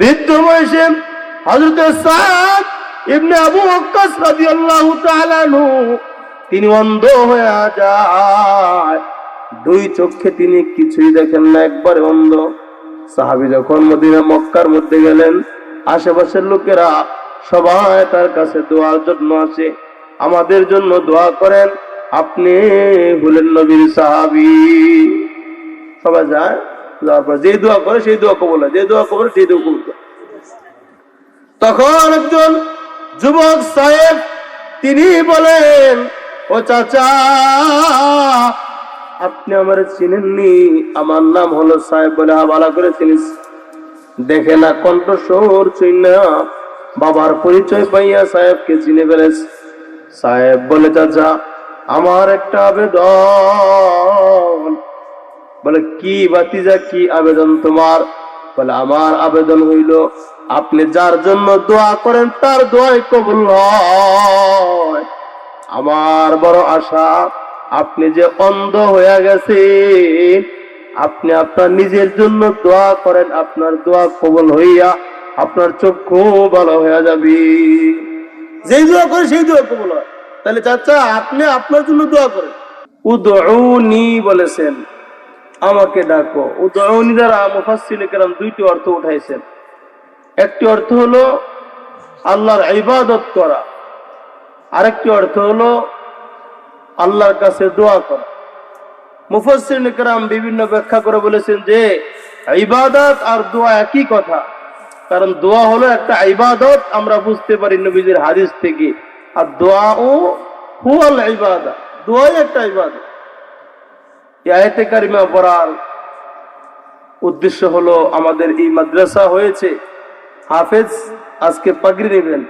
বৃদ্ধ বয়সে হজরত সাদ ইবনে আবু ওয়াক্কাস রাদিয়াল্লাহু তাআলা আনহু, তিনি অন্ধ হয়ে যায়। দুই চোখে তিনি কিছুই দেখেন না, একবারে অন্ধ। সাহাবি যখন মদিনা, মক্কার মধ্যে গেলেন, আশেপাশের লোকেরা সবাই তার কাছে দোয়ার জন্য আছে আমাদের জন্য দোয়া করেন, আপনি হলেন নবীর সাহাবি। সবাই যায়। যে দোয়া করে সেই দোয়া হয়, যে দোয়া সেই দোয়া তখন একজন যুবক সাহেব, তিনি বলেন, ও চাচা, আপনি আমার চিনেননি, আমার নাম হলো সাহেব বলে হাবালা করে চিনিস। দেখে না, কণ্ঠস্বর চিনা, বাবার পরিচয় পাইয়া সাহেবকে চিনে ফেলেছে। সাহেব বলে, চাচা, আমার একটা আবেদন বলে, কি বাতিজা কি আবেদন তোমার? বলে, আমার আবেদন হইল, আপনি যার জন্য দোয়া করেন, তার দোয়াই কবুল হয়। আমার বড় আশা, আপনি যে অন্ধ হয়ে গেছে, আপনি আপনার নিজের জন্য দোয়া করেন, আপনার দোয়া কবল হইয়া আপনার চক্ষু ভালো হয়ে যাবে। যেই দোয়া করে সেই দোয়া কবল হয়। তাহলে চাচা, আপনি আপনার জন্য দোয়া করেন। উদউনি বলেছেন। আমাকে ডাকো। উদউনি দ্বারা মুফাসসিল কেরাম দুইটি অর্থ উঠাইছেন। একটি অর্থ হলো আল্লাহর ইবাদত করা। আরেকটি অর্থ হলো আল্লাহর কাছে দোয়া করা। মুফাসসির কেরাম বিভিন্ন ব্যাখ্যা করে বলেছেন যে, ইবাদত আর দোয়া একই কথা। কারণ দোয়া হলো একটা ইবাদত, আমরা বুঝতে পারি নবীজির হাদিস থেকে। আর দোয়া ও হুয়াল ইবাদত। দোয়াই একটা ইবাদত। আয়াতে কারিমা পড়ার উদ্দেশ্য হলো, আমাদের এই মাদ্রাসা হয়েছে, হাফেজ আজকে পাগড়ি নেবেন।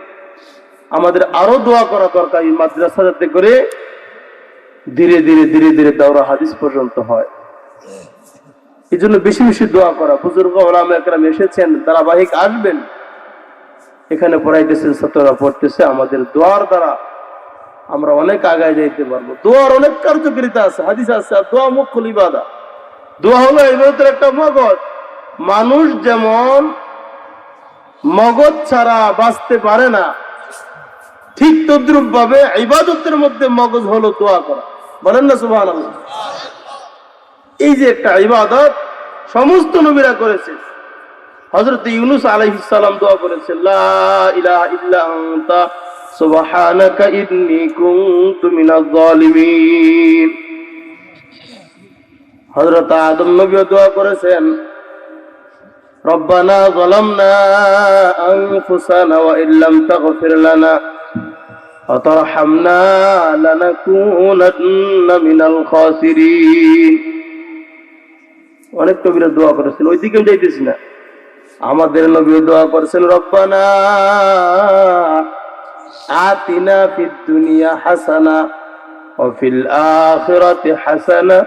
আমাদের আরও দোয়া করা দরকার এই মাদ্রাসা যাতে করে ধীরে ধীরে ধীরে ধীরে দাওরা হাদিস পর্যন্ত হয়। এই জন্য বেশি বেশি দোয়া করা। বুজুর্গ ওলাম এসেছেন, ধারাবাহিক আসবেন। এখানে পড়াইতেছেন, ছাত্ররা পড়তেছে। আমাদের দোয়ার দ্বারা আমরা অনেক আগায় যাইতে পারব। দোয়ার অনেক কার্যকারিতা আছে, হাদিস আছে, আর দোয়া মুখ্য ইবাদা। দোয়া হলো ইবাদতের একটা মগজ। মানুষ যেমন মগজ ছাড়া বাঁচতে পারে না, ঠিক তদ্রুপ ভাবে ইবাদতের মধ্যে মগজ হলো দোয়া করা। বলেন না সুবাহ এই যে একটা ইবাদত সমস্ত নবীরা করেছে। হজরত ইউনুস আলাইহিস সালাম দোয়া করেছে, লা ইলাহা ইল্লা সুবহানাকা ইন্নী কুনতু মিনাজ জালিমিন হযরত আদম নবীও দোয়া করেছেন ربنا ظلمنا أنفسنا وإن لم تغفر لنا وترحمنا لنكونن من الخاسرين অনেক নবীরা দোয়া করেছেন ওই দিকে যাইতেছি না আমাদের নবী দোয়া করেছেন রব্বানা আতিনা ফিদ দুনিয়া হাসানা وفي الآخرة حسنة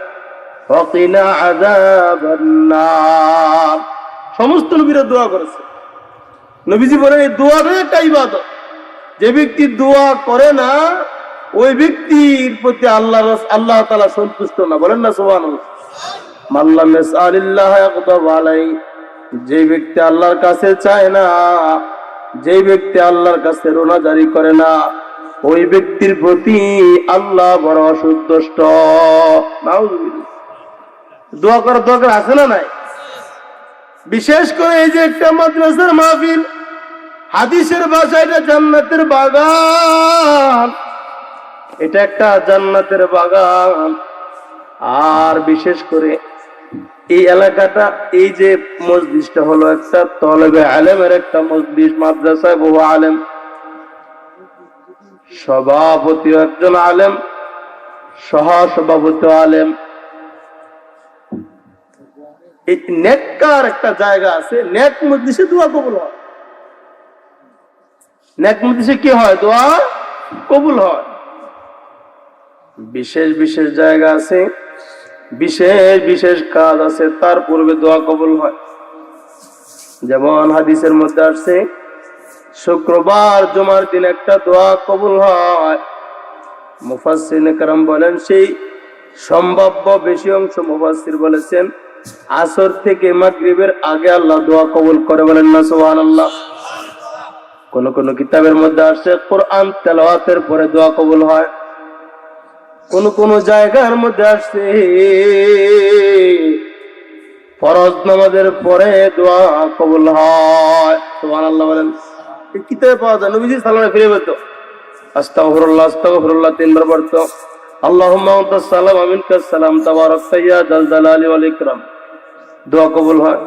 وقنا عذاب النار সমস্ত নবীরা দোয়া করেছে নবীজি বলেন এই দোয়াটাই একটা ইবাদত যে ব্যক্তি দোয়া করে না ওই ব্যক্তির প্রতি আল্লাহ আল্লাহ তালা সন্তুষ্ট না বলেন না সোহান মাল্লাম আলিল্লাহ আলাই যে ব্যক্তি আল্লাহর কাছে চায় না যে ব্যক্তি আল্লাহর কাছে রোনা জারি করে না, ওই ব্যক্তির প্রতি আল্লাহ বড় অসন্তুষ্ট। দোয়া করার দরকার আছে না নাই? বিশেষ করে এই যে একটা মাদ্রাসার মাহফিল, হাদিসের ভাষা, এটা জান্নাতের বাগান। এটা একটা জান্নাতের বাগান। আর বিশেষ করে এই এলাকাটা, এই যে মসজিদটা হলো একটা তলবে আলেমের একটা মসজিদ, মাদ্রাসায় বহু আলেম, সভাপতি একজন আলেম সহ সভাপতি আলেম নেককার একটা জায়গা আছে, নেক মজলিসে দোয়া কবুল হয়। নেক মজলিসে কি হয়? দোয়া কবুল হয়। বিশেষ বিশেষ জায়গা আছে বিশেষ বিশেষ কাজ আছে, তার পূর্বে দোয়া কবুল হয়। যেমন হাদিসের মধ্যে আসছে, শুক্রবার জমার দিন একটা দোয়া কবুল হয়। মুফাসম বলেন, সেই সম্ভাব্য বেশি অংশ মুফাসির বলেছেন, আসর থেকে মাগরীবের আগে আল্লাহ দোয়া কবুল করে বলেন না সোহান আল্লাহ কোন কোন কিতাবের মধ্যে আসছে, কোরআন তেলাওয়াতের পরে দোয়া কবুল হয়। কোন কোন জায়গার মধ্যে আসছে। ফরজ নামাজের পরে দোয়া কবুল হয়। সুবহানাল্লাহ বলেন। এই কিতাবে পাওয়া যায়, নবীজি সালামে ফিরে আস্তাগফিরুল্লাহ তিনবার সালাম সালাম ইকরাম। দোয়া কবুল হয়।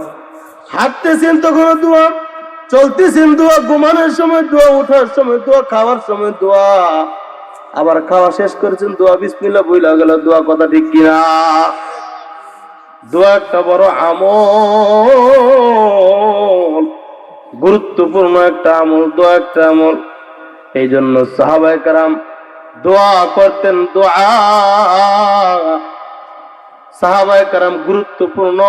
হাঁটতেছেন তখন দোয়া, চলতেছেন দোয়া, ঘুমানোর সময় দোয়া, ওঠার সময় দোয়া, খাওয়ার সময় দোয়া। আবার খাওয়া শেষ করেছেন, দোয়া বিসমিল্লাহ বইলা গেল, দোয়া কথা ঠিক কিনা? দোয়া একটা বড় আমল, গুরুত্বপূর্ণ একটা আমল, দোয়া একটা আমল। এই জন্য সাহাবাই কারাম দোয়া করতেন, দোয়া। সাহাবাই কারাম গুরুত্বপূর্ণ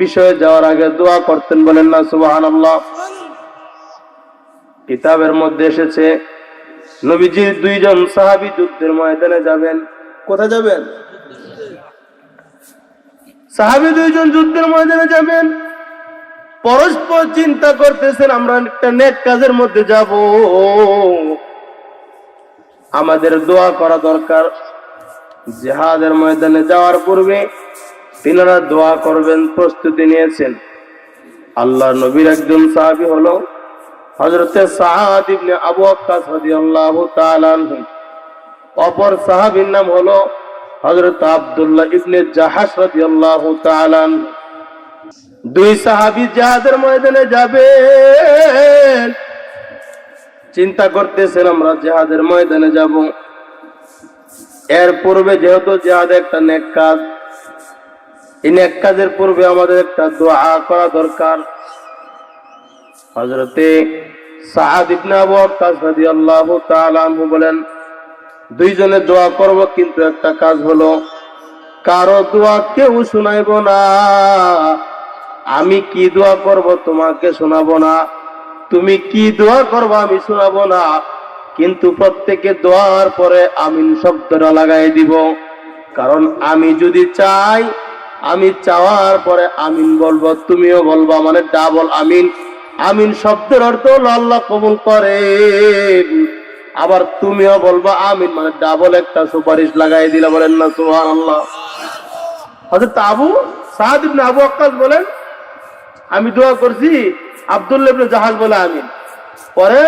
বিষয়ে যাওয়ার আগে দোয়া করতেন, বলেন না সুবাহান কিতাবের মধ্যে এসেছে নবীজির দুইজন সাহাবি যুদ্ধের ময়দানে যাবেন। কোথায় যাবেন? সাহাবি দুইজন যুদ্ধের ময়দানে যাবেন। পরস্পর চিন্তা করতেছেন, আমরা একটা নেট কাজের মধ্যে যাব। আমাদের দোয়া করা দরকার। জেহাদের ময়দানে যাওয়ার পূর্বে তিনারা দোয়া করবেন, প্রস্তুতি নিয়েছেন। আল্লাহ নবীর একজন সাহাবী হলো হযরতে সাআদ ইবনে আবু ওয়াক্কাস রাদিয়াল্লাহু তাআলা আনহু। অপর সাহাবীর নাম হলো হযরত আব্দুল্লাহ ইবনে জাহাশ রাদিয়াল্লাহু তাআলা আনহু। দুই সাহাবী জিহাদের ময়দানে যাবেন। চিন্তা করতেছেন, আমরা জিহাদের ময়দানে যাব। এর পূর্বে যেহেতু জিহাদ একটা নেক কাজ, এই নেক কাজের পূর্বে আমাদের একটা দোয়া করা দরকার। আনহু বলেন, দুইজনে দোয়া করব, কিন্তু একটা কাজ হলো, কারও দোয়া কেউ শুনাইব না। আমি কি দোয়া করব তোমাকে শোনাবো না। তুমি কি দোয়া করব আমি শোনাবো না। কিন্তু প্রত্যেকে দোয়ার পরে আমিন শব্দটা লাগাই দিব। কারণ আমি যদি চাই, আমি চাওয়ার পরে আমিন বলব, তুমিও বলবা মানে ডাবল আমিন। আমিন শব্দের অর্থ হলো আল্লাহ কবুল করে আবার তুমিও বলব আমিন মানে ডাবল একটা সুপারিশ লাগাই দিলে বলেন না সুহান আল্লাহ হযরত আবু ইবনে আবু আক্কাস বলেন, আমি দোয়া করছি আব্দুল্লাহ জাহাজ বলে আমিন। পরে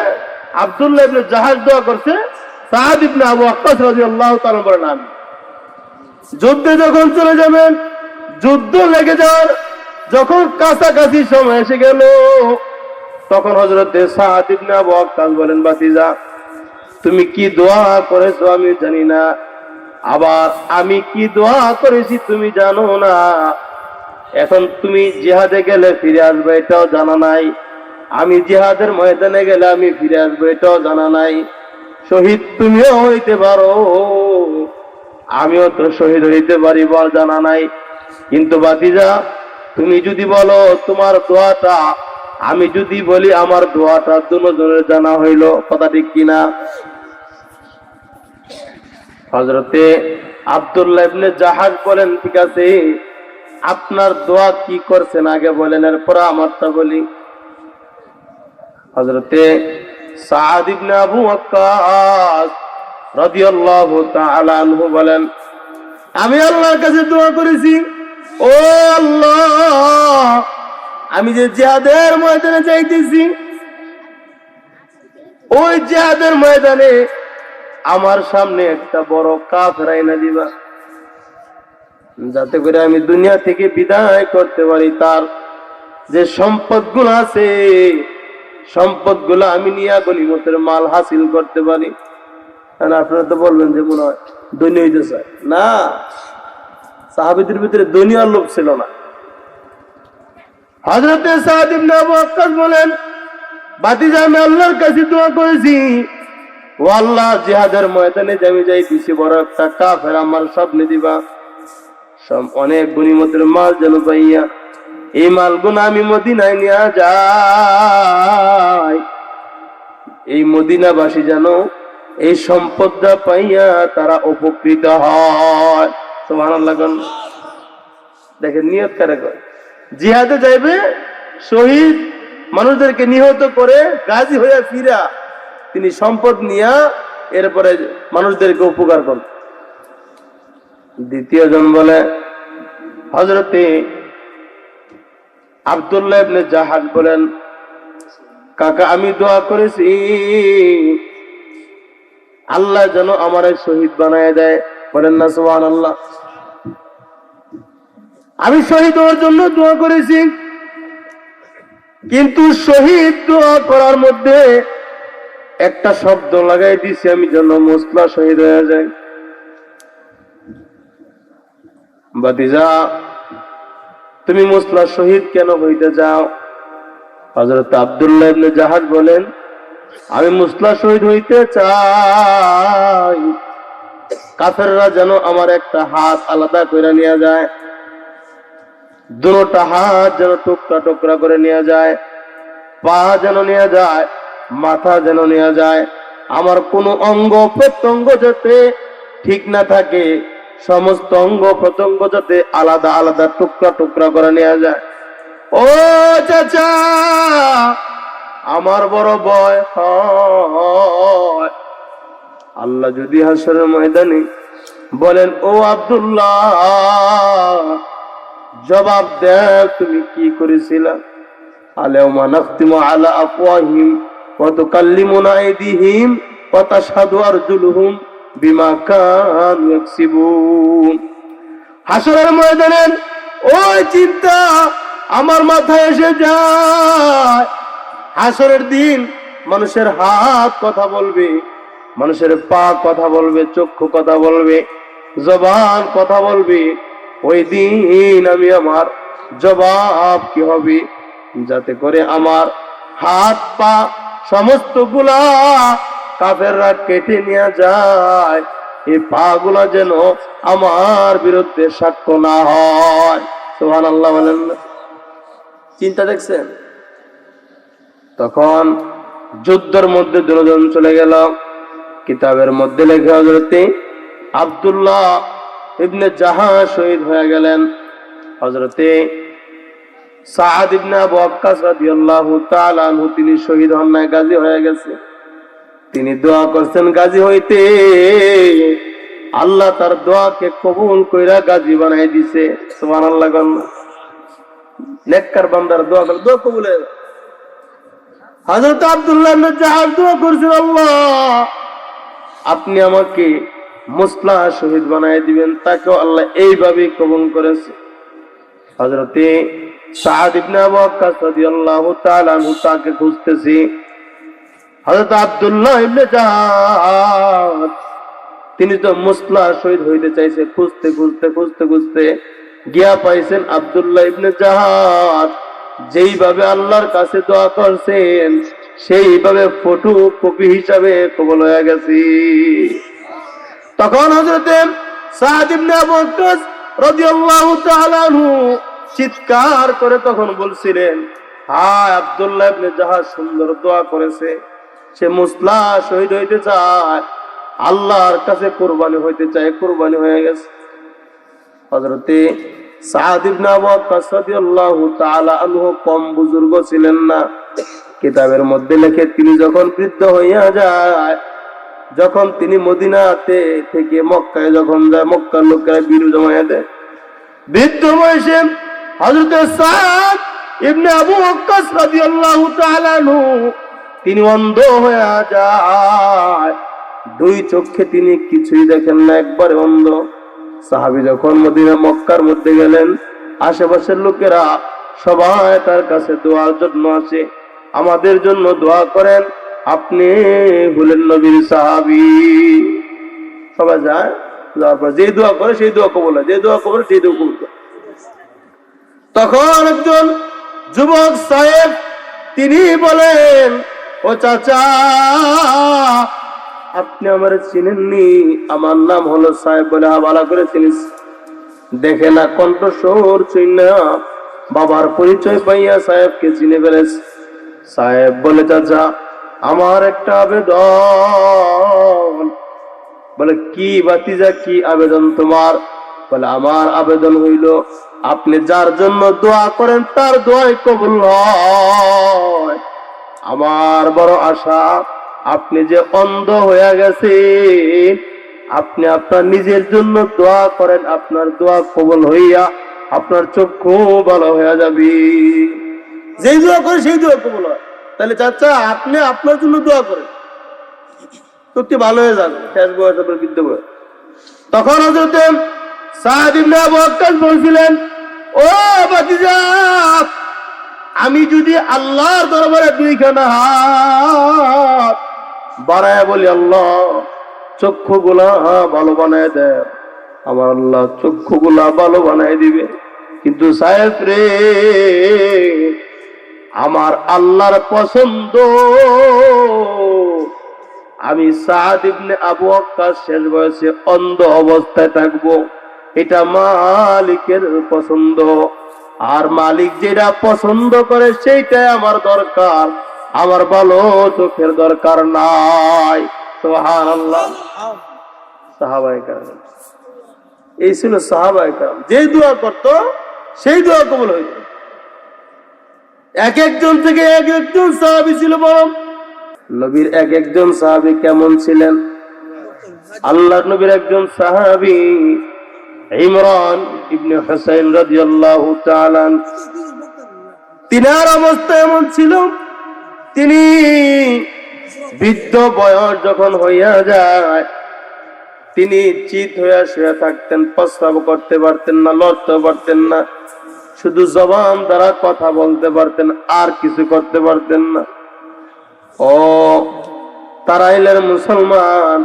আব্দুল্লাহ ইবনে জাহাজ দোয়া করছে সাদ ইবনে আবু আক্কাস রাদিয়াল্লাহু তাআলা বলেন আমিন। যুদ্ধে যখন চলে যাবেন, যুদ্ধ লেগে যাওয়ার যখন কাছাকাছি সময় এসে গেল তখন হজরতে আবু আক্কাস বলেন বাতিজা তুমি কি দোয়া করেছ আমি জানি না, আবার আমি কি দোয়া করেছি তুমি জানো না। এখন তুমি জিহাদে গেলে ফিরে আসবে, এটাও জানা নাই। আমি জিহাদের ময়দানে গেলে আমি ফিরে আসব, এটাও জানা নাই। শহীদ তুমিও হইতে পারো, আমিও তো শহীদ হইতে পারি বল জানা নাই। কিন্তু বাতিজা তুমি যদি বলো তোমার দোয়াটা আমি যদি বলি আমার দোয়াটা দুজনের জানা হইল, কথা ঠিক কিনা? হজরতে আব্দুল্লাহ ইবনে জাহাজ বলেন, ঠিক আছে, আপনার দোয়া কি করছেন আগে বলেন, এরপর আমারটা বলি। হজরতে সাদ ইবনে আবু ওয়াক্কাস রাদিয়াল্লাহু তাআলা আনহু বলেন, আমি আল্লাহর কাছে দোয়া করেছি। ও আল্লাহ আমি যে জিহাদের ময়দানে যাইতেছি, ওই জিহাদের ময়দানে আমার সামনে একটা বড় কাফের আইনা দিবা। যাতে করে আমি দুনিয়া থেকে বিদায় করতে পারি, তার যে সম্পদগুলো আছে সম্পদগুলো আমি নিয়ে গলিমতের মাল হাসিল করতে পারি। আপনারা তো বলবেন যে মনে হয় চায় না, সাহাবিদের ভিতরে দুনিয়ার লোক ছিল না। হজরতে আবু ওয়াক্কাস বলেন বাতিজা আমি আল্লাহর কাছে দোয়া করেছি। ও আল্লাহ, জিহাদের ময়দানে আমি যাইতেছি বড় একটা কাফের আমার স্বপ্নে দিবা। অনেক গনিমতের মাল যেন পাইয়া, এই মালগুলো আমি মদিনায় নিয়ে যাই। এই মদিনাবাসী যেন এই সম্পদটা পাইয়া তারা উপকৃত হয়। কোন। দেখেন, নিয়ত কারে করে? জিহাদে যাইবে, শহীদ মানুষদেরকে নিহত করে গাজী হয়ে ফিরা তিনি সম্পদ নিয়া এরপরে মানুষদেরকে উপকার করেন। দ্বিতীয় জন বলে হজরতে আবদুল্লাহ জাহাজ বলেন, কাকা, আমি দোয়া করেছি, আল্লাহ যেন আমার শহীদ বানায় দেয়। বলেন না সোহান আল্লাহ আমি শহীদ হওয়ার জন্য দোয়া করেছি। কিন্তু শহীদ দোয়া করার মধ্যে একটা শব্দ লাগাই দিছি, আমি যেন মসলা শহীদ হয়ে যায় বাতিজা তুমি মুসলা শহীদ কেন হইতে যাও হজরত আবদুল্লাহ জাহাজ বলেন, আমি মুসলা শহীদ হইতে চাই। কাফেররা যেন আমার একটা হাত আলাদা করে নিয়ে যায়। দুটা হাত যেন টুকরা টুকরা করে নিয়ে যায়, পা যেন নিয়ে যায়, মাথা যেন নিয়ে যায়। আমার কোনো অঙ্গ প্রত্যঙ্গ যাতে ঠিক না থাকে, সমস্ত অঙ্গ প্রত্যঙ্গ যাতে আলাদা আলাদা টুকরা টুকরা করে নেওয়া যায়। ও চাচা, আমার বড় হয়। আল্লাহ যদি হাসরের ময়দানে বলেন, ও আব্দুল্লাহ জবাব দেও তুমি কি করেছিলা? ওয়া তাশহাদু আরজুলুহুম বিমা হাসরের ওই চিন্তা আমার মাথায় এসে যায়। হাসরের দিন মানুষের হাত কথা বলবে, মানুষের পা কথা বলবে, চক্ষু কথা বলবে, জবান কথা বলবে ওই দিন আমি আমার জবাব কি হবে? যাতে করে আমার হাত পা সমস্তগুলা কাফেররা কেটে নিয়ে যায়। এই পা গুলা যেন আমার বিরুদ্ধে সাক্ষ্য না হয়। সোহান আল্লাহ বলেন। চিন্তা দেখছেন? তখন যুদ্ধের মধ্যে দুজন চলে গেল। কিতাবের মধ্যে লেখা হজরতে আব্দুল্লাহ ইবনে জাহা শহীদ হয়ে গেলেন। হজরতে সাদ ইবনে আবু আক্কাস রাদিয়াল্লাহু তাআলা আনহু, তিনি শহীদ হন নাই, গাজী হয়ে গেছে। তিনি দোয়া করছেন, গাজী হইতে। আল্লাহ তার দোয়াকে কবুল কইরা গাজী বানাই দিছে। সুবহানাল্লাহ গণ। নেককার বান্দার দোয়া করে, দোয়া কবুল হয়ে। হযরত আব্দুল্লাহ ইবনে জাহাজ দোয়া করছেন, আল্লাহ, আপনি আমাকে মুসলা শহীদ বানাই দিবেন, তাকেও আল্লাহ এইভাবে কবুল করেছে। হযরতে সাদ ইবনে আবু তাকে খুঁজতেছি। হযরত আব্দুল্লাহ ইবনে জাহাদ, তিনি তো মুসলা শহীদ হইতে চাইছে, খুঁজতে খুঁজতে খুঁজতে খুঁজতে গিয়া পাইছেন আব্দুল্লাহ ইবনে জাহাদ। যেইভাবে আল্লাহর কাছে দোয়া করছেন, সেইভাবে ফটো কপি হিসাবে কবল হয়ে গেছি। তখন হজরতে চিৎকার করে তখন বলছিলেন, হায় আব্দুল্লাহ জাহাজ সুন্দর দোয়া করেছে। সে মুসলা শহীদ হইতে চায়, আল্লাহর কাছে কোরবানি হইতে চায়, কোরবানি হয়ে গেছে। হজরতে কম বুজুর্গ ছিলেন না। কিতাবের মধ্যে লেখে, তিনি যখন বৃদ্ধ হইয়া যায় যখন তিনি মদিনাতে থেকে মক্কায়, যখন যায় মক্কার লোকেরা বিরু জমাইয়া দেয়। বৃদ্ধ বয়সে হযরতে সাদ ইবনে আবু ওয়াক্কাস রাদিয়াল্লাহু তাআলা আনহু, তিনি অন্ধ হয়ে যায়। দুই চোখে তিনি কিছুই দেখেন না, একবারে অন্ধ। সাহাবি যখন মদিনা, মক্কার মধ্যে গেলেন, আশেপাশের লোকেরা সবাই তার কাছে দোয়ার জন্য আসে। আমাদের জন্য দোয়া করেন আপনি হলেন নবীর সাহাবি। সবাই যায়, যাওয়ার যে দোয়া করে সেই দোয়া কবল যে দোয়া কবল সেই দোয়া কবল তখন একজন যুবক সাহেব, তিনি বলেন, ও চাচা, আপনি আমার চিনেননি, আমার নাম হলো সাহেব বলে হা, ভালো করে চিনিস। দেখে না, কণ্ঠস্বর চিহ্ন বাবার পরিচয় পাইয়া সাহেবকে চিনে ফেলেছে। সাহেব বলে, চাচা আমার একটা আবেদন। বলে, কি বাতিজা কি আবেদন তোমার? বলে, আমার আবেদন হইল, আপনি যার জন্য দোয়া করেন, তার দোয়াই কবুল হয়। আমার বড় আশা, আপনি যে অন্ধ হয়ে গেছেন, আপনি আপনার নিজের জন্য দোয়া করেন, আপনার দোয়া কবল হইয়া আপনার চক্ষু ভালো হয়ে যাবে। যেই দোয়া করে সেই দোয়া কবল হয়। তাহলে চাচা, আপনি আপনার জন্য দোয়া করেন। চোখটি ভালো হয়ে যাবে, শেষ বয়স আপনার বৃদ্ধ বয়স। তখন হজরতে সাহাদ ইবনে আবু বলছিলেন, ও বাতিজা আমি যদি আল্লাহর দরবারে দুইখানা হাত বাড়ায় বলি, আল্লাহ চক্ষু গুলা ভালো বানায় দেয় আমার আল্লাহ চক্ষু গুলা ভালো বানায় দিবে। কিন্তু সাহেব রে আমার আল্লাহর পছন্দ। আমি সাদ ইবনে আবু ওয়াক্কাস শেষ বয়সে অন্ধ অবস্থায় থাকব। এটা মালিকের পছন্দ। আর মালিক যেটা পছন্দ করে সেইটাই আমার দরকার। আমার ভালো চোখের দরকার নাই। সোহান আল্লাহ সাহাবাই এই ছিল সাহাবাই যে দোয়া করতো, সেই দোয়া কবল হইত। এক একজন থেকে এক একজন সাহাবি ছিল বড়। নবীর এক একজন সাহাবি কেমন ছিলেন? আল্লাহ নবীর একজন সাহাবি ইমরান ইবনে হুসাইন রাদিয়াল্লাহু তাআলা তিনার অবস্থা এমন ছিল, তিনি বৃদ্ধ বয়স যখন হইয়া যায়, তিনি চিত হইয়া শুয়ে থাকতেন, প্রস্রাব করতে পারতেন না লড়তে পারতেন না। শুধু জবান দ্বারা কথা বলতে পারতেন, আর কিছু করতে পারতেন না। ও, তারাইলের মুসলমান,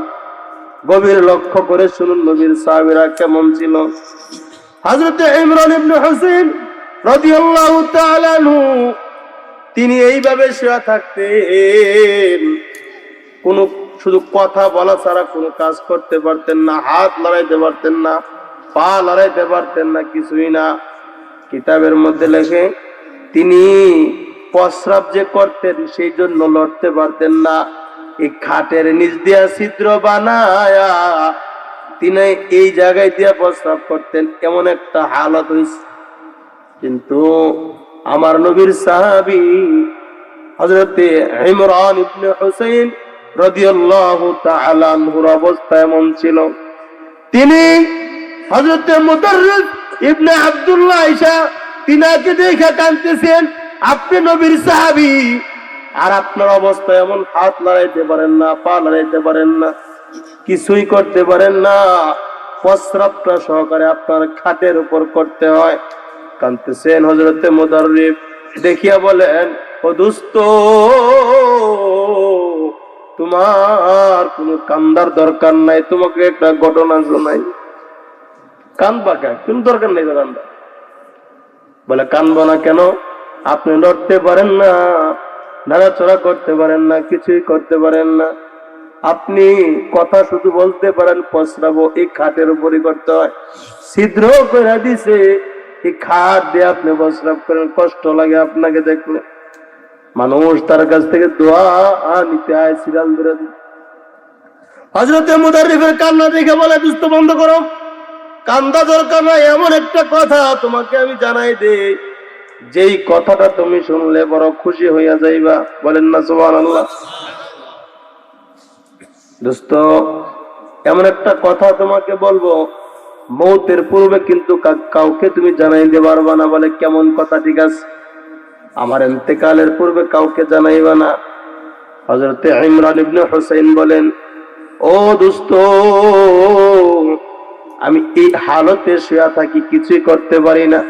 গভীর লক্ষ্য করে শুনুন নবীর সাহাবীরা কেমন ছিল। হযরতে ইমরান ইবনে হুসাইন রাদিয়াল্লাহু তাআলা তিনি এইভাবে শুয়ে থাকতেন। কোন, শুধু কথা বলা ছাড়া কোনো কাজ করতে পারতেন না, হাত লড়াইতে পারতেন না, পা লড়াইতে পারতেন না, কিছুই না। কিতাবের মধ্যে লেখে, তিনি প্রস্রাব যে করতেন সেই জন্য লড়তে পারতেন না। এই খাটের নিচ দিয়া ছিদ্র বানায়া তিনি এই জায়গায় দিয়া প্রস্রাব করতেন। এমন একটা হালত হয়েছে কিন্তু আমার নবীর সাহাবি হজরতে ইমরান ইবনে হুসাইন রাদিয়াল্লাহু তাআলা অবস্থা এমন ছিল। তিনি হজরতে মুদাররিস ইবনে আব্দুল্লাহ ঈশা তিনাকে দেখে কাঁদতেছেন, আপনি নবীর সাহাবি। আর আপনার অবস্থা এমন, হাত লড়াইতে পারেন না, পা লড়াইতে পারেন না, কিছুই করতে পারেন না। প্রস্রাবটা সহকারে আপনার খাটের উপর করতে হয়। কানতেছেন হজরতে মুদাররিব, দেখিয়া বলেন, ও দুস্ত, তোমার কোনো কান্দার দরকার নাই, তোমাকে একটা ঘটনা শোনাই। কান্দবা কেন? কোন দরকার নেই তো কান্দা বলে, কানবো না কেন? আপনি লড়তে পারেন না, নাড়াচড়া করতে পারেন না, কিছুই করতে পারেন না। আপনি কথা শুধু বলতে পারেন প্রস্রাব এই খাটের উপরই করতে হয়। ছিদ্র করে দিছে, এই খাট দিয়ে আপনি প্রস্রাব করেন, কষ্ট লাগে আপনাকে দেখলে। মানুষ তার কাছ থেকে দোয়া নিতে আয় সিরিয়াল ধরে হজরতে মুদারিফের কান্না দেখে বলে দুস্থ বন্ধ করো। কান্দা দরকার নাই, এমন একটা কথা তোমাকে আমি জানাই দেই। যেই কথাটা তুমি শুনলে বড় খুশি হইয়া যাইবা, বলেন না সুবহান আল্লাহ দোস্ত, এমন একটা কথা তোমাকে বলব, মৌতের পূর্বে কিন্তু কাউকে তুমি জানাইতে পারবা না, বলে কেমন কথা, ঠিক আছে? আমার এতেকালের পূর্বে কাউকে জানাইবা না। হজরতে ইমরান ইবনে হোসেন বলেন, ও দোস্ত আমি এই হালতে শুয়া থাকি কিছুই করতে পারি না।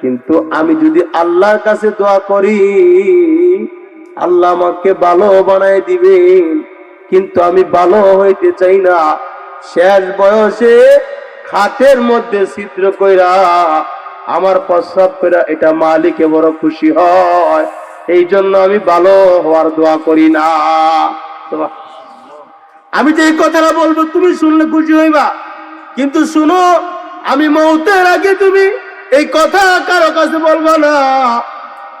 কিন্তু আমি যদি আল্লাহর কাছে দোয়া করি, আল্লাহ আমাকে ভালো বানায় দিবেন। কিন্তু আমি ভালো হইতে চাই না। শেষ বয়সে খাটের মধ্যে ছিদ্র কইরা আমার প্রস্রাব কইরা এটা মালিকে বড় খুশি হয়। এই জন্য আমি ভালো হওয়ার দোয়া করি না। আমি যে এই কথাটা বলব, তুমি শুনলে খুশি হইবা। কিন্তু শুনো, আমি মৌতের আগে তুমি এই কথা কারও কাছে বলব না।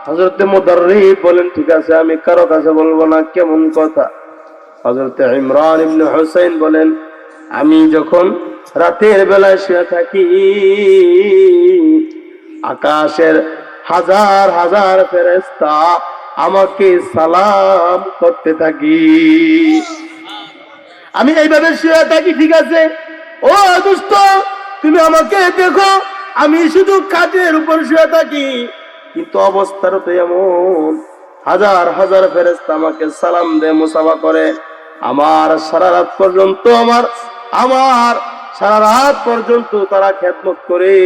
হজরতে মোদারি বলেন, ঠিক আছে, আমি কারও কাছে বলব না, কেমন কথা? হজরতে ইমরান ইবনে হোসেন বলেন, আমি যখন রাতের বেলায় শুয়ে থাকি, আকাশের হাজার হাজার ফেরেস্তা আমাকে সালাম করতে থাকি। আমি এইভাবে শুয়ে থাকি, ঠিক আছে ও দুষ্ট তুমি আমাকে দেখো, আমি শুধু কাজের উপর শুয়ে থাকি। কিন্তু অবস্থাটা তো এমন, হাজার হাজার ফেরেস্তা আমাকে সালাম দে মুসাফা করে। আমার সারা রাত পর্যন্ত আমার আমার সারা রাত পর্যন্ত তারা খেদমত করে।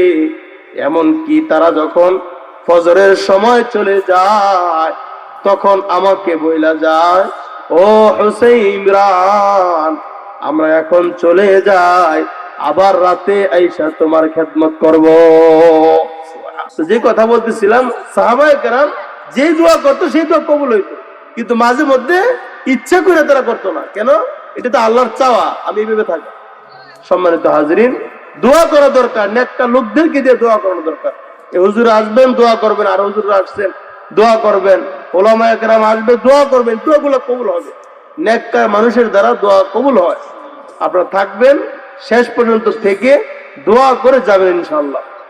এমন কি তারা যখন ফজরের সময় চলে যায়, তখন আমাকে বইলা যায়, ও হুসেন ইমরান আমরা এখন চলে যাই, আবার রাতে আইসা তোমার খেদমত করব। যে কথা বলতেছিলাম, সাহাবায়ে কেরাম যে দোয়া করতো সেই দোয়া কবুল হইতো। কিন্তু মাঝে মধ্যে ইচ্ছা করে তারা করতো না। কেন? এটা তো আল্লাহর চাওয়া, আমি এইভাবে থাকি। সম্মানিত হাজরিন, দোয়া করা দরকার নেকটা লোকদেরকে দিয়ে দোয়া করানো দরকার। হুজুর আসবেন, দোয়া করবেন, আর হুজুর আসছেন, দোয়া করবেন। ওলামা একরাম আসবে, দোয়া করবেন, দোয়াগুলো কবুল হবে। নেককার মানুষের দ্বারা দোয়া কবুল হয়। আপনারা থাকবেন, শেষ পর্যন্ত থেকে দোয়া করে যাবেন ইনশাল্লাহ